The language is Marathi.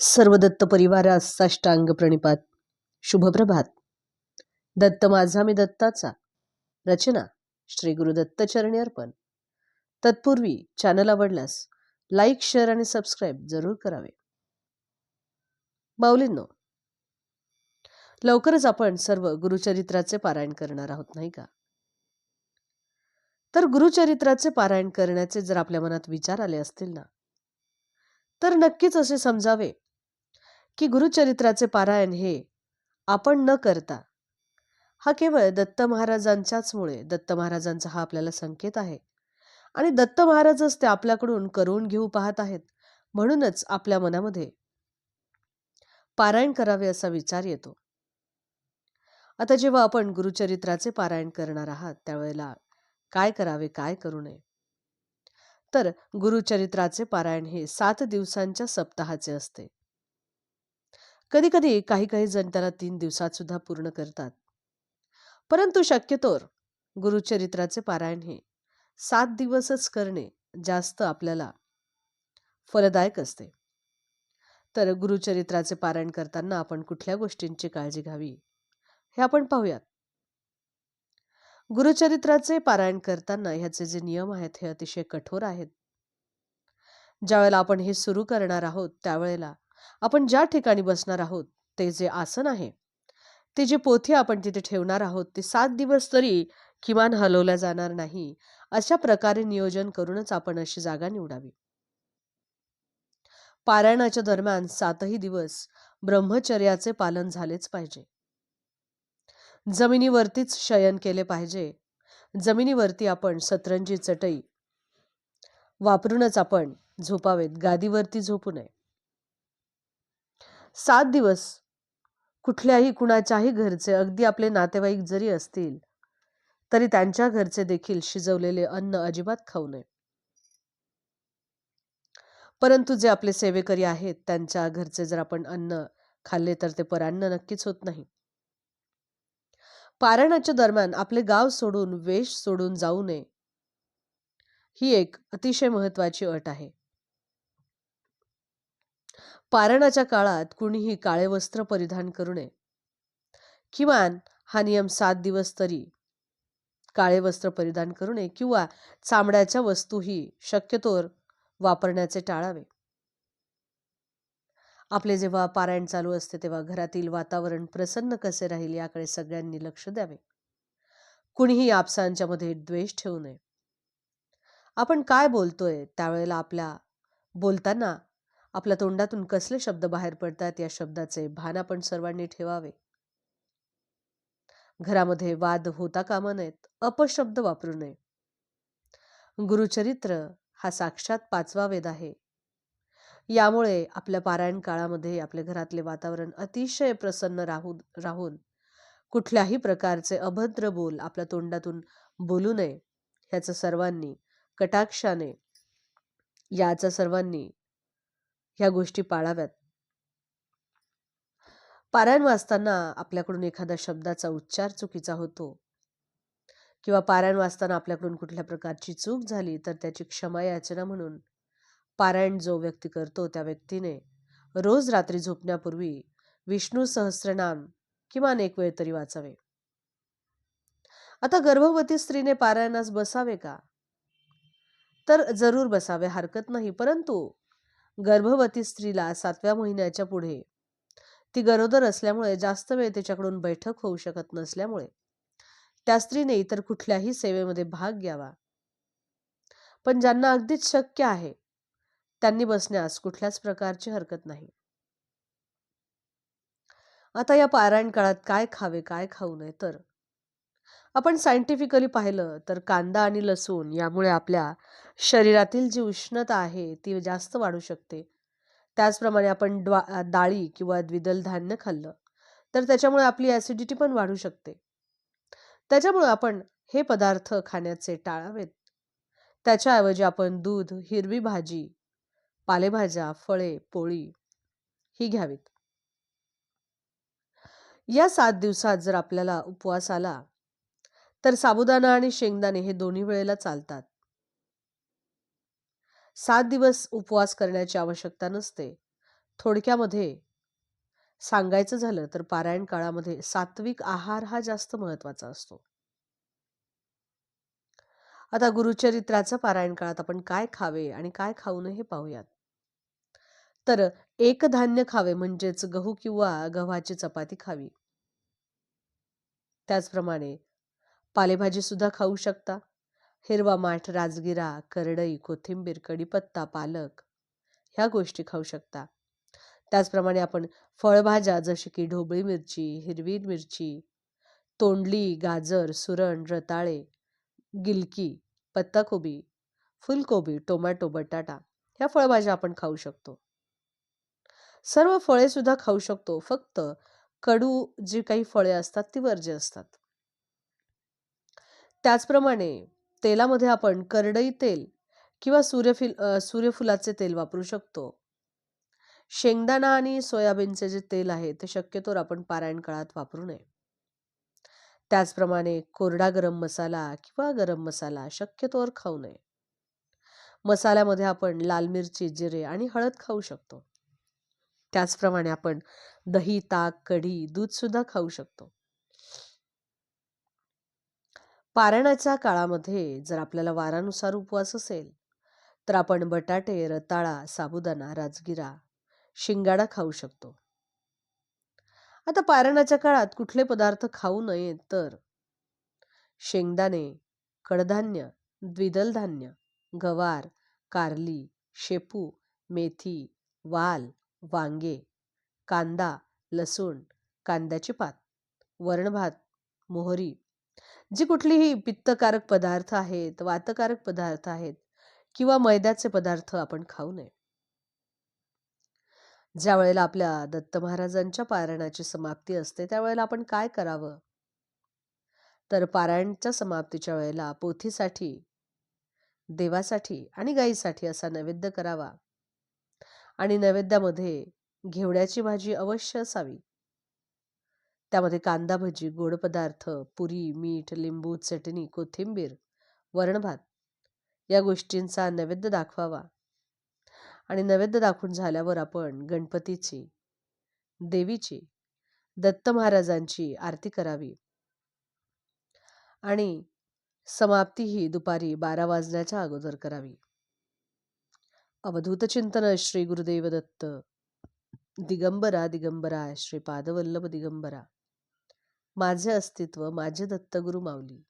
सर्व दत्त परिवारास साष्टांग प्रणिपात. शुभप्रभात दत्त माझा मी दत्ताचा. रचना श्री गुरु दत्तचरणी अर्पण. तत्पूर्वी चॅनल आवडल्यास लाईक शेअर आणि सबस्क्राईब जरूर करावे. माऊलींनो लवकरच आपण सर्व गुरुचरित्राचे पारायण करणार आहोत नाही का? तर गुरुचरित्राचे पारायण करण्याचे जर आपल्या मनात विचार आले असतील ना तर नक्कीच असे समजावे की गुरुचरित्राचे पारायण हे आपण न करता. हा केवळ दत्त महाराजांच्याचमुळे दत्त महाराजांचा हा आपल्याला संकेत आहे. आणि दत्त महाराजच ते आपल्याकडून करून घेऊ पाहत आहेत म्हणूनच आपल्या मनामध्ये पारायण करावे असा विचार येतो. आता जेव्हा आपण गुरुचरित्राचे पारायण करणार आहात त्यावेळेला काय करावे काय करू नये? तर गुरुचरित्राचे पारायण हे सात दिवसांच्या सप्ताहाचे असते. कधी कधी काही काही जण त्याला तीन दिवसात सुद्धा पूर्ण करतात. परंतु शक्यतोर गुरुचरित्राचे पारायण हे सात दिवसच करणे जास्त आपल्याला फलदायक असते. तर गुरुचरित्राचे पारायण करताना आपण कुठल्या गोष्टींची काळजी घ्यावी हे आपण पाहूयात. गुरुचरित्राचे पारायण करताना ह्याचे जे नियम आहेत हे अतिशय कठोर आहेत. ज्यावेळेला आपण हे सुरू करणार आहोत त्यावेळेला आपण ज्या ठिकाणी बसणार आहोत ते जे आसन आहे ते जे पोथी आपण तिथे ठेवणार आहोत ते सात दिवस तरी किमान हलवल्या जाणार नाही अशा प्रकारे नियोजन करूनच आपण अशी जागा निवडावी. पारायणाच्या दरम्यान सातही दिवस ब्रह्मचर्याचे पालन झालेच पाहिजे. जमिनीवरतीच शयन केले पाहिजे. जमिनीवरती आपण सतरंजी चटई वापरूनच आपण झोपावेत गादीवरती झोपू नये. सात दिवस. कुठल्याही कुणाच्याही घरचे अगदी आपले नातेवाईक जरी असतील तरी त्यांच्या घरचे देखील शिजवलेले अन्न अजिबात खाऊ नये. परंतु जे आपले सेवेकरी आहेत त्यांच्या घरचे जर आपण अन्न खाल्ले तर ते परान्न नक्कीच होत नाही. पारायणाच्या दरम्यान आपले गाव सोडून वेश सोडून जाऊ नये ही एक अतिशय महत्वाची अट आहे. पारायणाच्या काळात कुणीही काळे वस्त्र परिधान करू नये. किमान हा नियम सात दिवस तरी काळे वस्त्र परिधान करू नये किंवा चामड्याच्या वस्तूही शक्यतोर वापरण्याचे टाळावे. आपले जेव्हा पारायण चालू असते तेव्हा घरातील वातावरण प्रसन्न कसे राहील याकडे सगळ्यांनी लक्ष द्यावे. कुणीही आपसांच्या मध्ये द्वेष ठेवू नये. आपण काय बोलतोय त्यावेळेला आपल्या बोलताना आपल्या तोंडातून कसले शब्द बाहेर पडतात या शब्दाचे भान आपण सर्वांनी ठेवावे. घरामध्ये वाद होता कामा नयेत अपशब्द वापरू नये. गुरुचरित्र हा साक्षात पाचवा वेद आहे. यामुळे आपल्या पारायण काळामध्ये आपल्या घरातले वातावरण अतिशय प्रसन्न राहून राहून कुठल्याही प्रकारचे अभद्र बोल आपल्या तोंडातून बोलू नये ह्याचं सर्वांनी कटाक्षाने याचा सर्वांनी ह्या गोष्टी पाळाव्यात. पारायण वाचताना आपल्याकडून एखाद्या शब्दाचा उच्चार चुकीचा होतो किंवा पारायण वाचताना आपल्याकडून कुठल्या प्रकारची चूक झाली तर त्याची क्षमा याचना म्हणून पारायण जो व्यक्ती करतो त्या व्यक्तीने रोज रात्री झोपण्यापूर्वी विष्णू सहस्रनाम किमान एक वेळ तरी वाचावे. आता गर्भवती स्त्रीने पारायणास बसावे का? तर जरूर बसावे हरकत नाही. परंतु गर्भवती स्त्रीला सातव्या महिन्याच्या पुढे. ती गरोदर असल्यामुळे जास्त वेळ तिच्याकडून बैठक होऊ शकत नसल्यामुळे. त्या स्त्रीने इतर कुठल्याही सेवेमध्ये भाग घ्यावा. पण ज्यांना अगदीच शक्य आहे त्यांनी बसण्यास कुठल्याच प्रकारची हरकत नाही. आता या पारायण काळात काय खावे काय खाऊ नये तर आपण सायंटिफिकली पाहिलं तर कांदा आणि लसूण यामुळे आपल्या शरीरातील जी उष्णता आहे ती जास्त वाढू शकते. त्याचप्रमाणे आपण द्वा डाळी किंवा द्विदल धान्य खाल्लं तर त्याच्यामुळे आपली ॲसिडिटी पण वाढू शकते. त्याच्यामुळे आपण हे पदार्थ खाण्याचे टाळावेत. त्याच्याऐवजी आपण दूध हिरवी भाजी पालेभाज्या फळे पोळी ही घ्यावीत. या सात दिवसात जर आपल्याला उपवास आला तर साबुदाणा आणि शेंगदाणे हे दोन्ही वेळेला चालतात. सात दिवस उपवास करण्याची आवश्यकता नसते. थोडक्यामध्ये सांगायचं झालं तर पारायण काळामध्ये सात्विक आहार हा जास्त महत्त्वाचा असतो. आता गुरुचरित्राचं पारायण काळात आपण काय खावे आणि काय खाऊ नये हे पाहूयात. तर एक धान्य खावे म्हणजेच गहू किंवा गव्हाची चपाती खावी. त्याचप्रमाणे पालेभाजीसुद्धा खाऊ शकता. हिरवा माठ राजगिरा करडई कोथिंबीर कढीपत्ता पालक ह्या गोष्टी खाऊ शकता. त्याचप्रमाणे आपण फळभाज्या जसे की ढोबळी मिरची हिरवी मिरची तोंडली गाजर सुरण रताळे गिलकी पत्ताकोबी फुलकोबी टोमॅटो बटाटा ह्या फळभाज्या आपण खाऊ शकतो. सर्व फळे सुद्धा खाऊ शकतो. फक्त कडू जी काही फळे असतात ती वर्ज्य असतात. त्याचप्रमाणे तेलामध्ये आपण करडई तेल किंवा सूर्यफिल सूर्यफुलाचे तेल वापरू शकतो. शेंगदाणा आणि सोयाबीनचे जे तेल आहे ते शक्यतोवर आपण पारायण काळात वापरू नये. त्याचप्रमाणे कोरडा गरम मसाला किंवा गरम मसाला शक्यतोवर खाऊ नये. मसाल्यामध्ये आपण लाल मिरची जिरे आणि हळद खाऊ शकतो. त्याचप्रमाणे आपण दही ताक कढी दूधसुद्धा खाऊ शकतो. पारायणाच्या काळामध्ये जर आपल्याला वारानुसार उपवास असेल तर आपण बटाटे रताळा साबुदाणा राजगिरा शिंगाडा खाऊ शकतो. आता पारायणाच्या काळात कुठले पदार्थ खाऊ नयेत तर शेंगदाणे कडधान्य द्विदल धान्य गवार कारली शेपू मेथी वाल वांगे कांदा लसूण कांद्याची पात वरणभात मोहरी जी कुठलीही पित्तकारक पदार्थ आहेत वातकारक पदार्थ आहेत किंवा मैद्याचे पदार्थ आपण खाऊ नये. ज्या वेळेला आपल्या दत्त महाराजांच्या पारायणाची समाप्ती असते त्यावेळेला आपण काय करावं? तर पारायणच्या समाप्तीच्या वेळेला पोथीसाठी देवासाठी आणि गाईसाठी असा नैवेद्य करावा. आणि नैवेद्यामध्ये घेवड्याची भाजी अवश्य असावी. त्यामध्ये कांदा भजी गोड पदार्थ पुरी मीठ लिंबू चटणी कोथिंबीर वरणभात या गोष्टींचा नैवेद्य दाखवावा. आणि नैवेद्य दाखवून झाल्यावर आपण गणपतीची देवीची दत्त महाराजांची आरती करावी. आणि समाप्ती ही दुपारी बारा वाजण्याच्या अगोदर करावी. अवधूत चिंतन श्री गुरुदेव दत्त. दिगंबरा दिगंबरा श्री पादवल्लभ दिगंबरा. माझे अस्तित्व माझे दत्तगुरु माऊली.